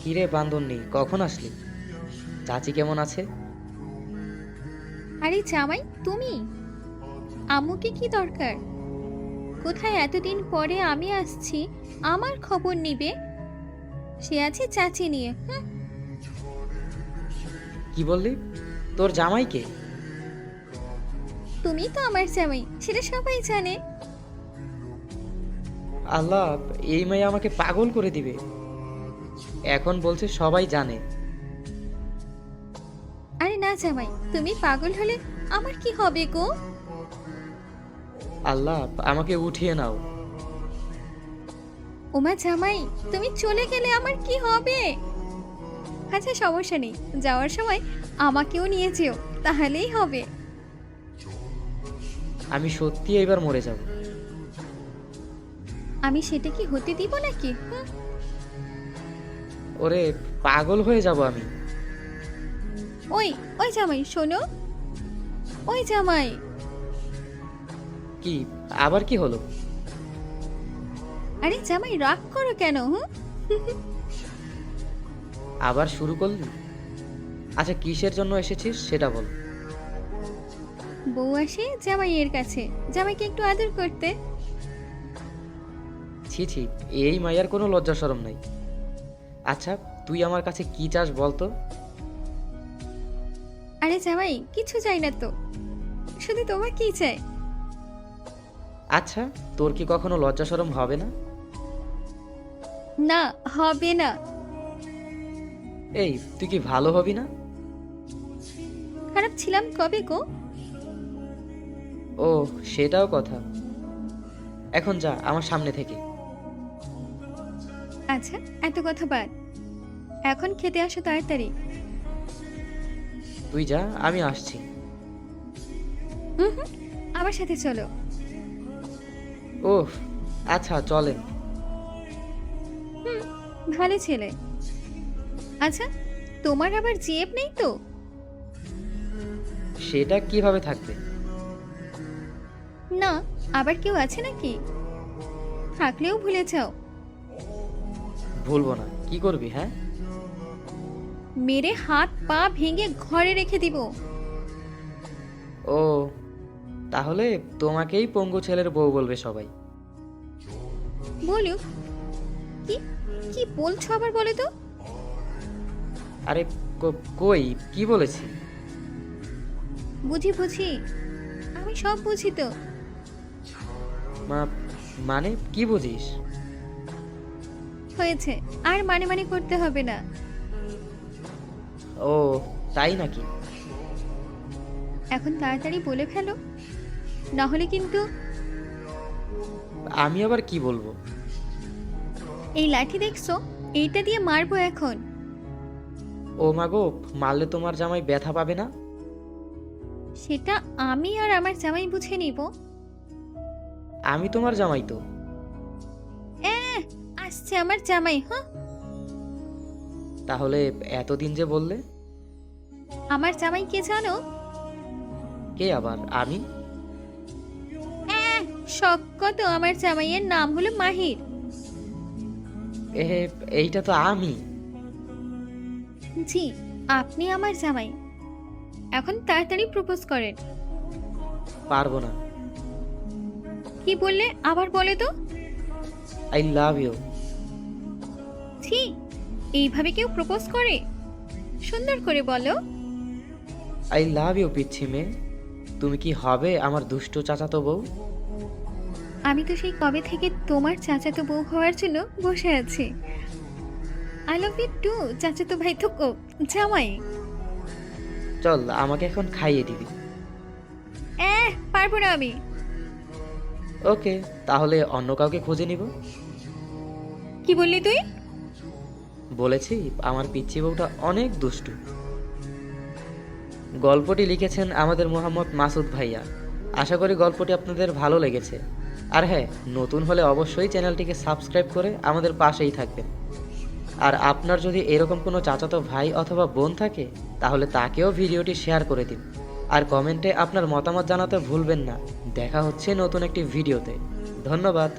কিরে বান্দরনি কখন আসলি? চাচি কেমন আছে? আরে জামাই তুমি? আম্মুকে কি দরকার? কোথায় এতদিন পরে আমি আসছি আমার খবর নিবে? সে আছে চাচি নিয়ে হুঁ, কি বললি? তোর জামাইকে তুমি তো আমার জামাই সেটা সবাই জানে। আল্লাহ এই মেয়ে আমাকে পাগল করে দিবে। এখন বলছে সবাই জানে। আরে না জামাই তুমি পাগল হলে আমার কি হবে গো? আল্লাহ আমাকে উঠিয়ে নাও। ওমা জামাই তুমি চলে গেলে আমার কি হবে? আচ্ছা সমস্যা নেই। যাওয়ার সময় আমাকেও নিয়ে যেও তাহলেই হবে। আমি সত্যি এবার মরে যাব। আমি সেটা কি হতে দিব নাকি? ওরে পাগল হয়ে যাব আমি। ওই ওই জামাই শোনো। ওই জামাই। কি আবার কি হলো? আরে জামাই রাগ করো কেন হুঁ আবার শুরু করলি? আচ্ছা কিসের জন্য এসেছিস সেটা বল। বউ আসে জামাইয়ের কাছে। জামাইকে একটু আদর করতে। ছি ছি এই মাইয়ার কোনো লজ্জা সরম নাই। আচ্ছা তুই আমার কাছে কি চাস বলতো? আরে জামাই কিছু চাই না তো। শুধু তোমার কি চাই? আচ্ছা তোর কি কখনো লজ্জা সরম হবে না? না হবে না। এই তুই কি ভালো হবি না? খারাপ ছিলাম কবে গো? ও সেটাও কথা। এখন যা আমার সামনে থেকে। আচ্ছা এত কথা বাদ। এখন খেতে আসো তাড়াতাড়ি। তুই যা আমি আসছি। হুম হুম আমার সাথে চলো। ওহ আচ্ছা চলেন। হুম ভালো ছেলে। আচ্ছা তোমার আবার জিএফ নেই তো? সেটা কীভাবে থাকবে? না আবার কেউ আছে নাকি? থাকলেও ভুলে যাও। ভুলবো না। কি করবি হ্যাঁ? মেরে হাত পা ভেঙে ঘরে রেখে দিব। ও তাহলে তোমাকেই পঙ্গু ছেলের বউ বলবে সবাই। বলুক কি কি বলছো আবার বলে তো? আরে ক- কই কি বলেছি? বুঝি বুঝি আমি সব বুঝি তো। মা মানে কি বুঝিস? হয়েছে আর মানে মানে করতে হবে না। ও তাই নাকি? এখন তাড়াতাড়ি বলে ফেলো। না হলে কিন্তু আমি আবার কি বলব? এই লাঠি দেখছ? এইটা দিয়ে মারবো এখন। ও মাগো মারলে তোমার জামাই ব্যথা পাবে না? সেটা আমি আর আমার জামাই বুঝে নিব। আমি তোমার জামাই তো। আসছে আমার জামাই হ্যাঁ? তাহলে এতদিন যে বললে? আমার জামাই কে জানো? কে আবার আমি? এহ, শক্ক তো আমার জামাইয়ের নাম হলো মাহির। এ এইটা তো আমি। জি আপনি আমার জামাই। এখন তাড়াতাড়ি প্রপোজ করেন। পারব না। কি বললে? আবার বলে তো। আই লাভ ইউ ছি এইভাবে কেউ প্রপোজ করে? সুন্দর করে বলো। আই লাভ ইউ পিচ্ছি মেয়ে। তুমি কি হবে আমার দুষ্ট চাচাতো বউ? আমি তো সেই কবে থেকে তোমার চাচাতো বউ হওয়ার জন্য বসে আছি। আই লাভ ইউ টু চাচাতো ভাই তো ও, জামাই। চল আমাকে এখন খাইয়ে দিবি। এহ পারব না আমি। ওকে তাহলে অন্য কাউকে খুঁজে নিব। কি বললি তুই? বলেছি, আমার পিচ্ছি বউটা অনেক দুষ্টু। গল্পটি লিখেছেন আমাদের মোহাম্মদ মাসুদ ভাইয়া। আশা করি গল্পটি আপনাদের ভালো লেগেছে। আর হ্যাঁ নতুন হলে অবশ্যই চ্যানেলটিকে সাবস্ক্রাইব করে আমাদের পাশেই থাকবেন। আর আপনার যদি এরকম কোনো চাচাতো ভাই অথবা বোন থাকে, তাহলে তাকেও ভিডিওটি শেয়ার করে দিন। আর কমেন্টে আপনার মতামত জানাতে ভুলবেন না। দেখা হচ্ছে নতুন একটি ভিডিওতে। ধন্যবাদ।